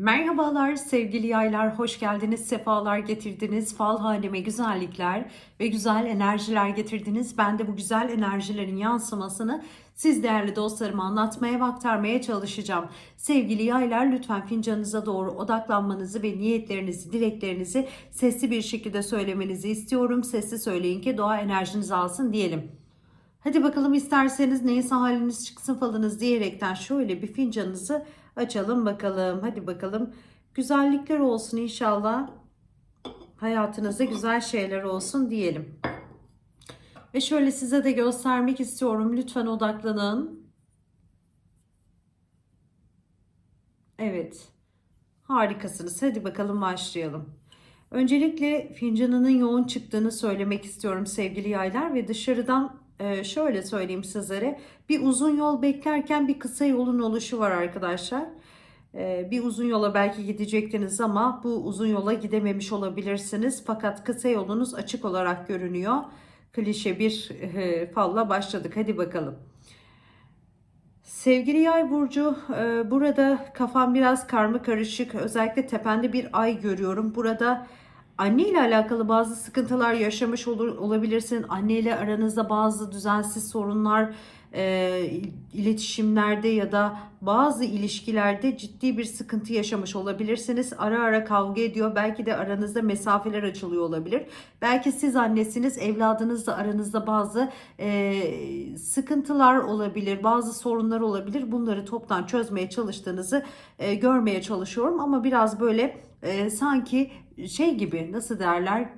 Merhabalar sevgili yaylar, hoş geldiniz, sefalar getirdiniz, fal haneme güzellikler ve güzel enerjiler getirdiniz. Ben de bu güzel enerjilerin yansımasını siz değerli dostlarıma anlatmaya ve aktarmaya çalışacağım. Sevgili yaylar lütfen fincanınıza doğru odaklanmanızı ve niyetlerinizi, dileklerinizi sesli bir şekilde söylemenizi istiyorum. Sesli söyleyin ki doğa enerjinizi alsın diyelim. Hadi bakalım isterseniz neyse haliniz çıksın falınız diyerekten şöyle bir fincanınızı açalım bakalım. Hadi bakalım. Güzellikler olsun inşallah. Hayatınızda güzel şeyler olsun diyelim. Ve şöyle size de göstermek istiyorum. Lütfen odaklanın. Evet. Harikasınız. Hadi bakalım başlayalım. Öncelikle fincanının yoğun çıktığını söylemek istiyorum sevgili yaylar ve dışarıdan e, şöyle söyleyeyim sizlere. Bir uzun yol beklerken bir kısa yolun oluşu var arkadaşlar. E, bir uzun yola belki gidecektiniz ama bu uzun yola gidememiş olabilirsiniz. Fakat kısa yolunuz açık olarak görünüyor. Klişe bir e, falla başladık. Hadi bakalım. Sevgili yay burcu e, burada kafam biraz karma karışık. Özellikle tepende bir ay görüyorum. Burada anne ile alakalı bazı sıkıntılar yaşamış olur, olabilirsin. Anne ile aranızda bazı düzensiz sorunlar, e, iletişimlerde ya da bazı ilişkilerde ciddi bir sıkıntı yaşamış olabilirsiniz. Ara ara kavga ediyor. Belki de aranızda mesafeler açılıyor olabilir. Belki siz annesiniz, evladınızla aranızda bazı e, sıkıntılar olabilir, bazı sorunlar olabilir. Bunları toptan çözmeye çalıştığınızı e, görmeye çalışıyorum. Ama biraz böyle e, sanki şey gibi nasıl derler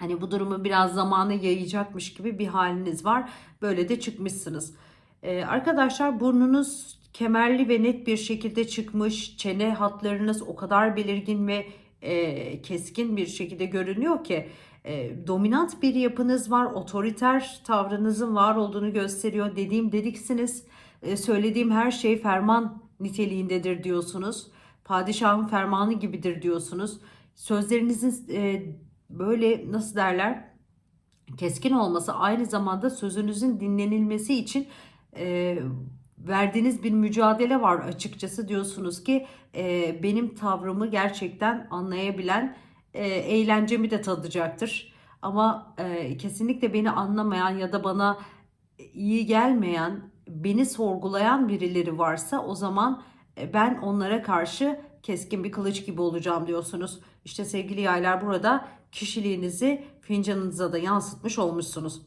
Hani bu durumu biraz zamanı yayacakmış gibi bir haliniz var. Böyle de çıkmışsınız. Ee, arkadaşlar burnunuz kemerli ve net bir şekilde çıkmış. Çene hatlarınız o kadar belirgin ve e, keskin bir şekilde görünüyor ki e, dominant bir yapınız var. Otoriter tavrınızın var olduğunu gösteriyor. Dediğim dediksiniz. E, söylediğim her şey ferman niteliğindedir diyorsunuz. Padişahın fermanı gibidir diyorsunuz. Sözlerinizin e, böyle nasıl derler keskin olması aynı zamanda sözünüzün dinlenilmesi için e, verdiğiniz bir mücadele var açıkçası diyorsunuz ki e, benim tavrımı gerçekten anlayabilen e, eğlencemi de tadacaktır. Ama e, kesinlikle beni anlamayan ya da bana iyi gelmeyen, beni sorgulayan birileri varsa o zaman e, ben onlara karşı keskin bir kılıç gibi olacağım diyorsunuz. İşte sevgili yaylar burada kişiliğinizi fincanınıza da yansıtmış olmuşsunuz.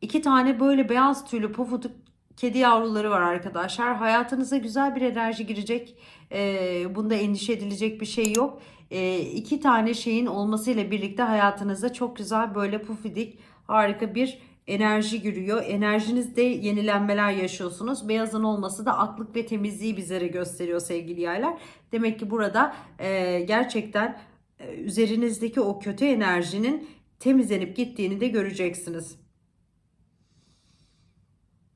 İki tane böyle beyaz tüylü pofuduk kedi yavruları var arkadaşlar. Hayatınıza güzel bir enerji girecek. Ee, bunda endişe edilecek bir şey yok. Ee, iki tane şeyin olmasıyla birlikte hayatınıza çok güzel böyle pufidik harika bir enerji giriyor. Enerjinizde yenilenmeler yaşıyorsunuz. Beyazın olması da aklık ve temizliği bizlere gösteriyor sevgili yaylar. Demek ki burada e, gerçekten e, üzerinizdeki o kötü enerjinin temizlenip gittiğini de göreceksiniz.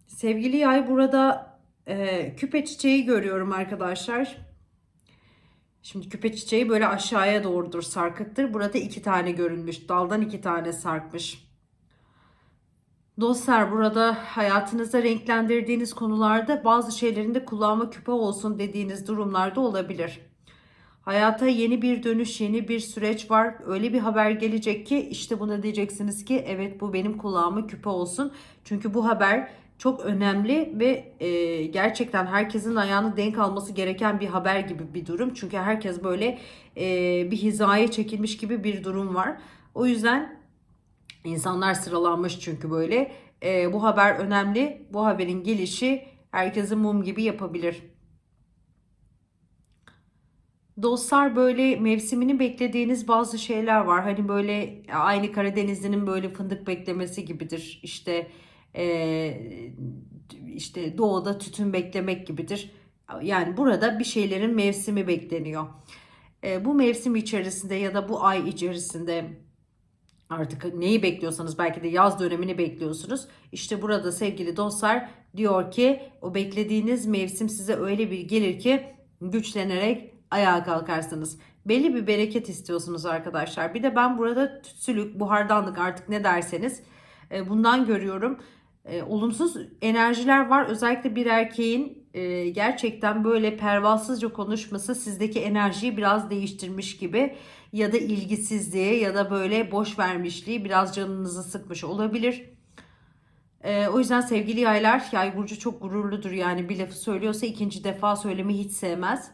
Sevgili yay burada e, küpe çiçeği görüyorum arkadaşlar. Şimdi küpe çiçeği böyle aşağıya doğrudur sarkıktır. Burada iki tane görünmüş. Daldan iki tane sarkmış. Dostlar burada hayatınızda renklendirdiğiniz konularda bazı şeylerin de kullanma küpe olsun dediğiniz durumlarda olabilir. Hayata yeni bir dönüş, yeni bir süreç var. Öyle bir haber gelecek ki işte buna diyeceksiniz ki evet bu benim kulağıma küpe olsun. Çünkü bu haber çok önemli ve e, gerçekten herkesin ayağını denk alması gereken bir haber gibi bir durum. Çünkü herkes böyle e, bir hizaya çekilmiş gibi bir durum var. O yüzden insanlar sıralanmış çünkü böyle. E, bu haber önemli. Bu haberin gelişi herkesi mum gibi yapabilir. Dostlar böyle mevsimini beklediğiniz bazı şeyler var. Hani böyle aynı Karadenizli'nin böyle fındık beklemesi gibidir. İşte e, işte doğuda tütün beklemek gibidir. Yani burada bir şeylerin mevsimi bekleniyor. E, bu mevsim içerisinde ya da bu ay içerisinde artık neyi bekliyorsanız belki de yaz dönemini bekliyorsunuz. İşte burada sevgili dostlar diyor ki o beklediğiniz mevsim size öyle bir gelir ki güçlenerek ayağa kalkarsınız. Belli bir bereket istiyorsunuz arkadaşlar. Bir de ben burada tütsülük, buhardanlık artık ne derseniz bundan görüyorum. Olumsuz enerjiler var. Özellikle bir erkeğin e, gerçekten böyle pervasızca konuşması sizdeki enerjiyi biraz değiştirmiş gibi ya da ilgisizliği ya da böyle boş vermişliği biraz canınızı sıkmış olabilir. E, o yüzden sevgili yaylar, yay burcu çok gururludur yani bir lafı söylüyorsa ikinci defa söylemeyi hiç sevmez.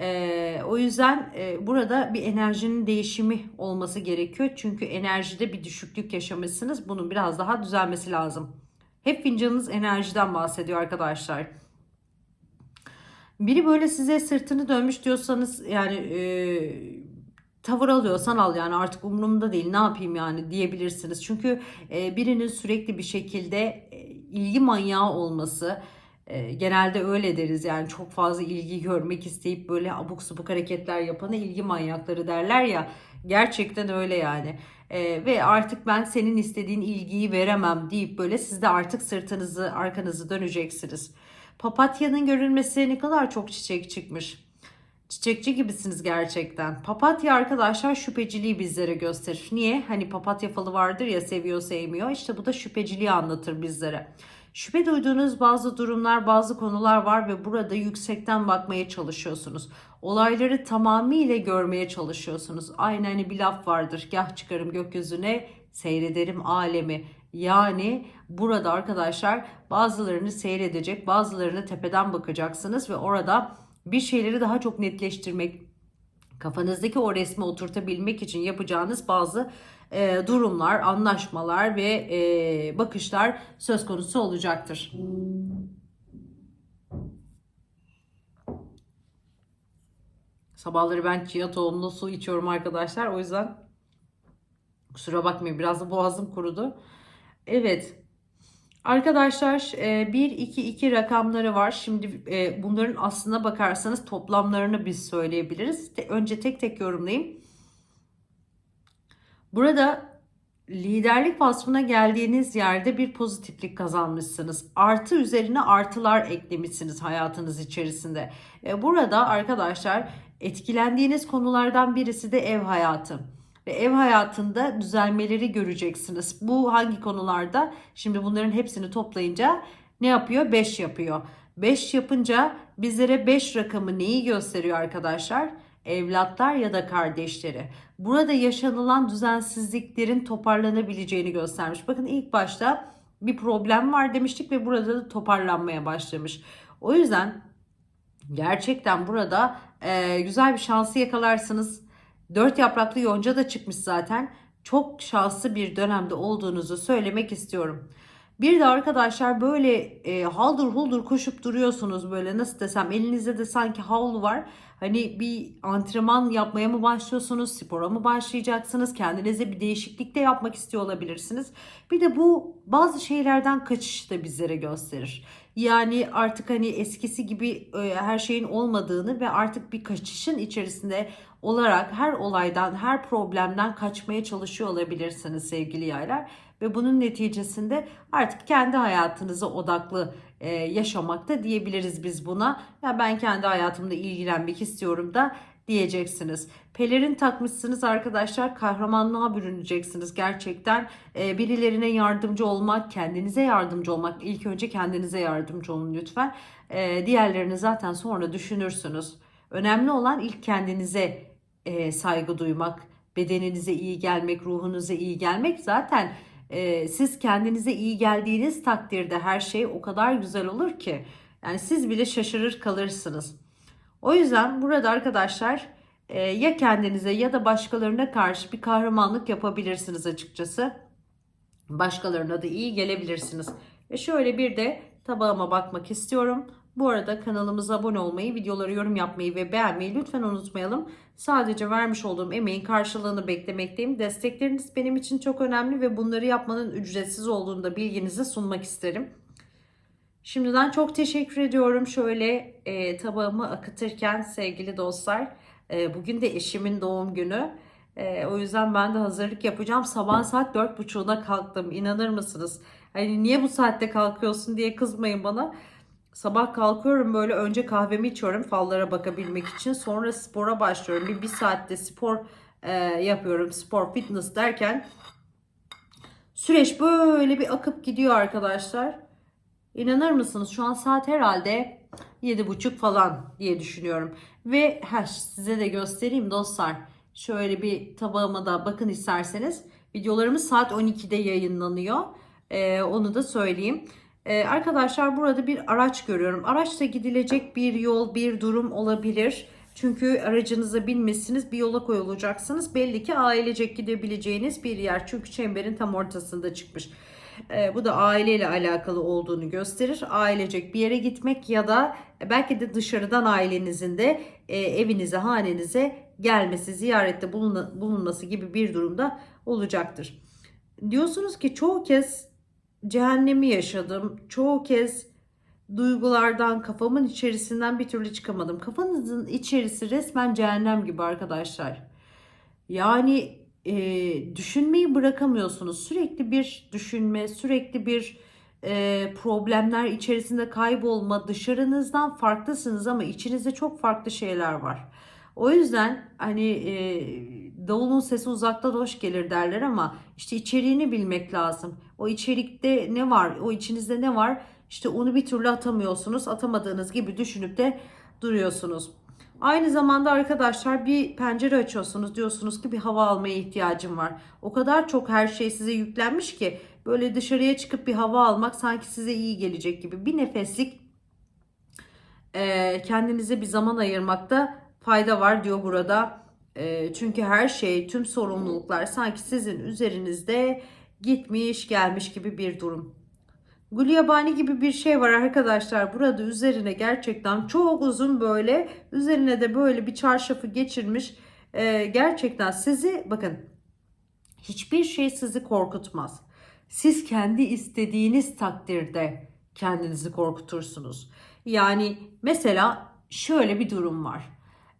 E, o yüzden e, burada bir enerjinin değişimi olması gerekiyor. Çünkü enerjide bir düşüklük yaşamışsınız. Bunun biraz daha düzelmesi lazım. Hep fincanınız enerjiden bahsediyor arkadaşlar. Biri böyle size sırtını dönmüş diyorsanız yani e, tavır alıyorsan al yani artık umurumda değil ne yapayım yani diyebilirsiniz. Çünkü e, birinin sürekli bir şekilde e, ilgi manyağı olması e, genelde öyle deriz yani çok fazla ilgi görmek isteyip böyle abuk subuk hareketler yapana ilgi manyakları derler ya gerçekten öyle yani. E, ve artık ben senin istediğin ilgiyi veremem deyip böyle siz de artık sırtınızı arkanızı döneceksiniz. Papatyanın görülmesi ne kadar çok çiçek çıkmış. Çiçekçi gibisiniz gerçekten. Papatya arkadaşlar şüpheciliği bizlere gösterir. Niye? Hani papatya falı vardır ya seviyor sevmiyor. İşte bu da şüpheciliği anlatır bizlere. Şüphe duyduğunuz bazı durumlar, bazı konular var ve burada yüksekten bakmaya çalışıyorsunuz. Olayları tamamıyla görmeye çalışıyorsunuz. Aynı hani bir laf vardır. Gah çıkarım gökyüzüne, seyrederim alemi. Yani burada arkadaşlar bazılarını seyredecek, bazılarını tepeden bakacaksınız ve orada bir şeyleri daha çok netleştirmek, kafanızdaki o resmi oturtabilmek için yapacağınız bazı e, durumlar, anlaşmalar ve e, bakışlar söz konusu olacaktır. Sabahları ben chia tohumlu su içiyorum arkadaşlar. O yüzden kusura bakmayın biraz da boğazım kurudu. Evet. Arkadaşlar 1 2 2 rakamları var. Şimdi e, bunların aslına bakarsanız toplamlarını biz söyleyebiliriz. Önce tek tek yorumlayayım. Burada liderlik vasfına geldiğiniz yerde bir pozitiflik kazanmışsınız. Artı üzerine artılar eklemişsiniz hayatınız içerisinde. E, burada arkadaşlar etkilendiğiniz konulardan birisi de ev hayatı ve ev hayatında düzelmeleri göreceksiniz. Bu hangi konularda? Şimdi bunların hepsini toplayınca ne yapıyor? 5 yapıyor. 5 yapınca bizlere 5 rakamı neyi gösteriyor arkadaşlar? Evlatlar ya da kardeşleri. Burada yaşanılan düzensizliklerin toparlanabileceğini göstermiş. Bakın ilk başta bir problem var demiştik ve burada da toparlanmaya başlamış. O yüzden gerçekten burada e, güzel bir şansı yakalarsınız. Dört yapraklı yonca da çıkmış zaten. Çok şanslı bir dönemde olduğunuzu söylemek istiyorum. Bir de arkadaşlar böyle e, haldır huldur koşup duruyorsunuz böyle nasıl desem elinizde de sanki havlu var. Hani bir antrenman yapmaya mı başlıyorsunuz, spora mı başlayacaksınız, kendinize bir değişiklik de yapmak istiyor olabilirsiniz. Bir de bu bazı şeylerden kaçışı da bizlere gösterir. Yani artık hani eskisi gibi e, her şeyin olmadığını ve artık bir kaçışın içerisinde olarak her olaydan, her problemden kaçmaya çalışıyor olabilirsiniz sevgili yaylar. Ve bunun neticesinde artık kendi hayatınıza odaklı e, yaşamakta diyebiliriz biz buna. Ya ben kendi hayatımda ilgilenmek istiyorum da diyeceksiniz. Pelerin takmışsınız arkadaşlar kahramanlığa bürüneceksiniz gerçekten. E, birilerine yardımcı olmak, kendinize yardımcı olmak. İlk önce kendinize yardımcı olun lütfen. E, diğerlerini zaten sonra düşünürsünüz. Önemli olan ilk kendinize e, saygı duymak, bedeninize iyi gelmek, ruhunuza iyi gelmek zaten e, siz kendinize iyi geldiğiniz takdirde her şey o kadar güzel olur ki yani siz bile şaşırır kalırsınız. O yüzden burada arkadaşlar e, ya kendinize ya da başkalarına karşı bir kahramanlık yapabilirsiniz açıkçası. Başkalarına da iyi gelebilirsiniz. Ve şöyle bir de tabağıma bakmak istiyorum. Bu arada kanalımıza abone olmayı, videoları yorum yapmayı ve beğenmeyi lütfen unutmayalım. Sadece vermiş olduğum emeğin karşılığını beklemekteyim. Destekleriniz benim için çok önemli ve bunları yapmanın ücretsiz olduğunu da bilginize sunmak isterim. Şimdiden çok teşekkür ediyorum. Şöyle e, tabağımı akıtırken sevgili dostlar. E, bugün de eşimin doğum günü. E, o yüzden ben de hazırlık yapacağım. Sabah saat 4.30'da kalktım. İnanır mısınız? Hani niye bu saatte kalkıyorsun diye kızmayın bana. Sabah kalkıyorum böyle önce kahvemi içiyorum fallara bakabilmek için. Sonra spora başlıyorum. Bir, bir saatte spor e, yapıyorum. Spor, fitness derken süreç böyle bir akıp gidiyor arkadaşlar. İnanır mısınız? Şu an saat herhalde 7.30 falan diye düşünüyorum. Ve ha, size de göstereyim dostlar. Şöyle bir tabağıma da bakın isterseniz. Videolarımız saat 12'de yayınlanıyor. Ee, onu da söyleyeyim. Ee, arkadaşlar burada bir araç görüyorum. Araçta gidilecek bir yol, bir durum olabilir. Çünkü aracınıza binmesiniz, bir yola koyulacaksınız. Belli ki ailecek gidebileceğiniz bir yer. Çünkü çemberin tam ortasında çıkmış. Ee, bu da aileyle alakalı olduğunu gösterir. Ailecek bir yere gitmek ya da belki de dışarıdan ailenizin de e, evinize, hanenize gelmesi, ziyarette bulunma- bulunması gibi bir durumda olacaktır. Diyorsunuz ki çoğu kez cehennemi yaşadım. Çoğu kez duygulardan, kafamın içerisinden bir türlü çıkamadım. Kafanızın içerisi resmen cehennem gibi arkadaşlar. Yani e, düşünmeyi bırakamıyorsunuz. Sürekli bir düşünme, sürekli bir e, problemler içerisinde kaybolma. Dışarınızdan farklısınız ama içinizde çok farklı şeyler var. O yüzden hani e, davulun sesi uzaktan hoş gelir derler ama işte içeriğini bilmek lazım. O içerikte ne var, o içinizde ne var? İşte onu bir türlü atamıyorsunuz. Atamadığınız gibi düşünüp de duruyorsunuz. Aynı zamanda arkadaşlar bir pencere açıyorsunuz. Diyorsunuz ki bir hava almaya ihtiyacım var. O kadar çok her şey size yüklenmiş ki böyle dışarıya çıkıp bir hava almak sanki size iyi gelecek gibi. Bir nefeslik e, kendinize bir zaman ayırmakta fayda var diyor burada. E, çünkü her şey, tüm sorumluluklar sanki sizin üzerinizde gitmiş gelmiş gibi bir durum. Gulyabani gibi bir şey var arkadaşlar. Burada üzerine gerçekten çok uzun böyle üzerine de böyle bir çarşafı geçirmiş. Ee, gerçekten sizi bakın hiçbir şey sizi korkutmaz. Siz kendi istediğiniz takdirde kendinizi korkutursunuz. Yani mesela şöyle bir durum var.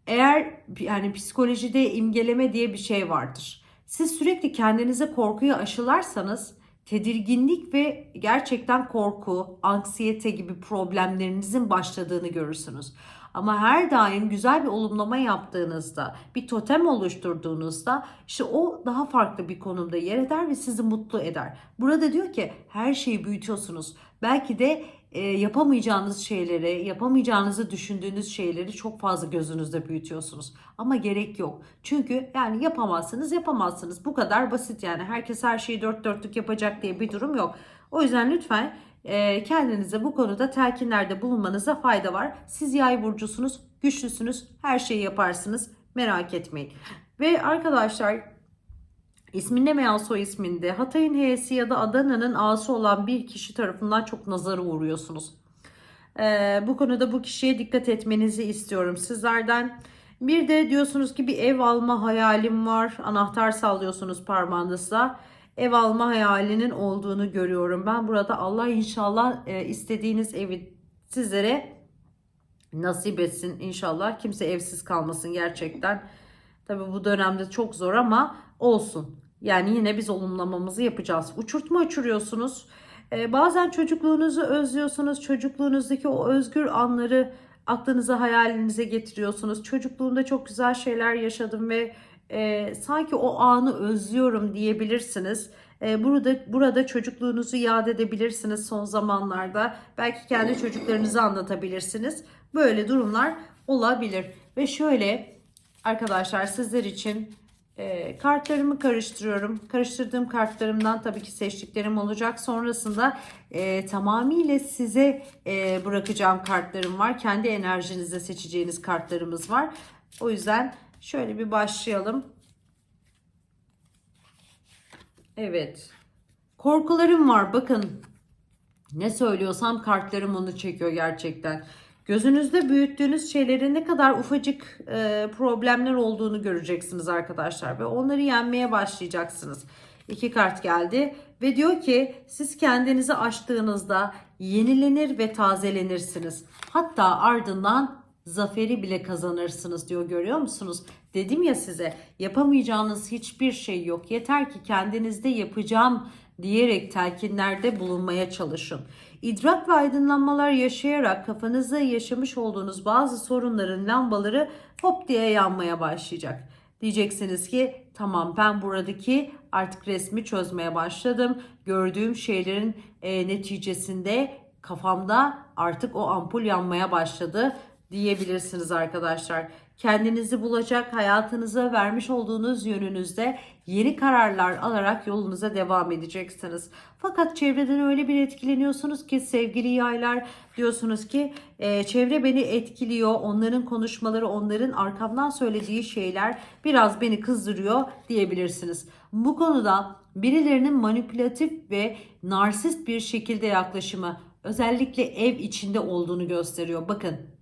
Eğer yani psikolojide imgeleme diye bir şey vardır. Siz sürekli kendinize korkuyu aşılarsanız tedirginlik ve gerçekten korku, anksiyete gibi problemlerinizin başladığını görürsünüz. Ama her daim güzel bir olumlama yaptığınızda, bir totem oluşturduğunuzda işte o daha farklı bir konumda yer eder ve sizi mutlu eder. Burada diyor ki her şeyi büyütüyorsunuz. Belki de e, yapamayacağınız şeyleri, yapamayacağınızı düşündüğünüz şeyleri çok fazla gözünüzde büyütüyorsunuz. Ama gerek yok. Çünkü yani yapamazsınız, yapamazsınız. Bu kadar basit yani. Herkes her şeyi dört dörtlük yapacak diye bir durum yok. O yüzden lütfen e, kendinize bu konuda telkinlerde bulunmanıza fayda var. Siz yay burcusunuz, güçlüsünüz, her şeyi yaparsınız. Merak etmeyin. Ve arkadaşlar İsminde veya soy isminde Hatay'ın H'si ya da Adana'nın A'sı olan bir kişi tarafından çok nazara uğruyorsunuz. Ee, bu konuda bu kişiye dikkat etmenizi istiyorum sizlerden. Bir de diyorsunuz ki bir ev alma hayalim var. Anahtar sallıyorsunuz parmağınızla. Ev alma hayalinin olduğunu görüyorum. Ben burada Allah inşallah e, istediğiniz evi sizlere nasip etsin inşallah. Kimse evsiz kalmasın gerçekten. Tabii bu dönemde çok zor ama olsun. Yani yine biz olumlamamızı yapacağız. Uçurtma uçuruyorsunuz. Ee, bazen çocukluğunuzu özlüyorsunuz. Çocukluğunuzdaki o özgür anları aklınıza, hayalinize getiriyorsunuz. Çocukluğumda çok güzel şeyler yaşadım ve e, sanki o anı özlüyorum diyebilirsiniz. E, burada burada çocukluğunuzu yad edebilirsiniz son zamanlarda. Belki kendi çocuklarınızı anlatabilirsiniz. Böyle durumlar olabilir. Ve şöyle arkadaşlar sizler için e, kartlarımı karıştırıyorum. Karıştırdığım kartlarımdan tabii ki seçtiklerim olacak. Sonrasında e, tamamıyla size e, bırakacağım kartlarım var. Kendi enerjinizde seçeceğiniz kartlarımız var. O yüzden şöyle bir başlayalım. Evet. Korkularım var. Bakın ne söylüyorsam kartlarım onu çekiyor gerçekten. Gözünüzde büyüttüğünüz şeylerin ne kadar ufacık e, problemler olduğunu göreceksiniz arkadaşlar ve onları yenmeye başlayacaksınız. İki kart geldi ve diyor ki siz kendinizi aştığınızda yenilenir ve tazelenirsiniz. Hatta ardından zaferi bile kazanırsınız diyor görüyor musunuz? Dedim ya size yapamayacağınız hiçbir şey yok. Yeter ki kendinizde yapacağım diyerek telkinlerde bulunmaya çalışın. İdrak ve aydınlanmalar yaşayarak kafanızda yaşamış olduğunuz bazı sorunların lambaları hop diye yanmaya başlayacak. Diyeceksiniz ki tamam ben buradaki artık resmi çözmeye başladım. Gördüğüm şeylerin e, neticesinde kafamda artık o ampul yanmaya başladı diyebilirsiniz arkadaşlar. Kendinizi bulacak, hayatınıza vermiş olduğunuz yönünüzde yeni kararlar alarak yolunuza devam edeceksiniz. Fakat çevreden öyle bir etkileniyorsunuz ki sevgili yaylar diyorsunuz ki "E, çevre beni etkiliyor. Onların konuşmaları, onların arkamdan söylediği şeyler biraz beni kızdırıyor diyebilirsiniz. Bu konuda birilerinin manipülatif ve narsist bir şekilde yaklaşımı özellikle ev içinde olduğunu gösteriyor. Bakın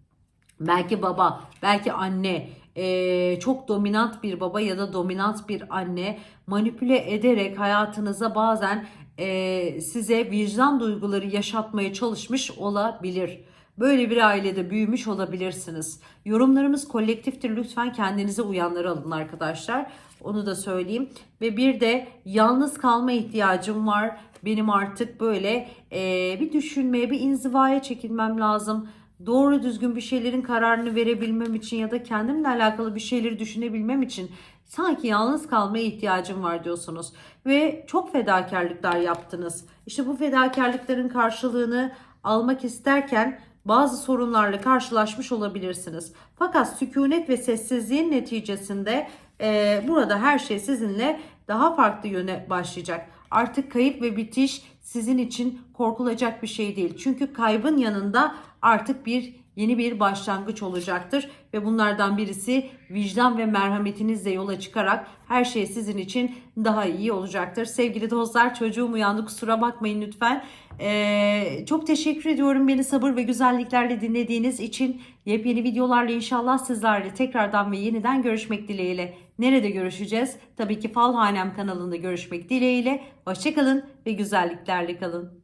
belki baba, belki anne, eee, çok dominant bir baba ya da dominant bir anne manipüle ederek hayatınıza bazen eee, size vicdan duyguları yaşatmaya çalışmış olabilir. Böyle bir ailede büyümüş olabilirsiniz. Yorumlarımız kolektiftir. Lütfen kendinize uyanları alın arkadaşlar. Onu da söyleyeyim. Ve bir de yalnız kalma ihtiyacım var. Benim artık böyle eee, bir düşünmeye, bir inzivaya çekilmem lazım doğru düzgün bir şeylerin kararını verebilmem için ya da kendimle alakalı bir şeyleri düşünebilmem için sanki yalnız kalmaya ihtiyacım var diyorsunuz ve çok fedakarlıklar yaptınız. İşte bu fedakarlıkların karşılığını almak isterken bazı sorunlarla karşılaşmış olabilirsiniz. Fakat sükunet ve sessizliğin neticesinde eee, burada her şey sizinle daha farklı yöne başlayacak. Artık kayıp ve bitiş sizin için korkulacak bir şey değil. Çünkü kaybın yanında artık bir yeni bir başlangıç olacaktır ve bunlardan birisi vicdan ve merhametinizle yola çıkarak her şey sizin için daha iyi olacaktır. Sevgili dostlar çocuğum uyandı kusura bakmayın lütfen. Ee, çok teşekkür ediyorum beni sabır ve güzelliklerle dinlediğiniz için. Yepyeni videolarla inşallah sizlerle tekrardan ve yeniden görüşmek dileğiyle. Nerede görüşeceğiz? Tabii ki Falhanem kanalında görüşmek dileğiyle. Hoşçakalın ve güzelliklerle kalın.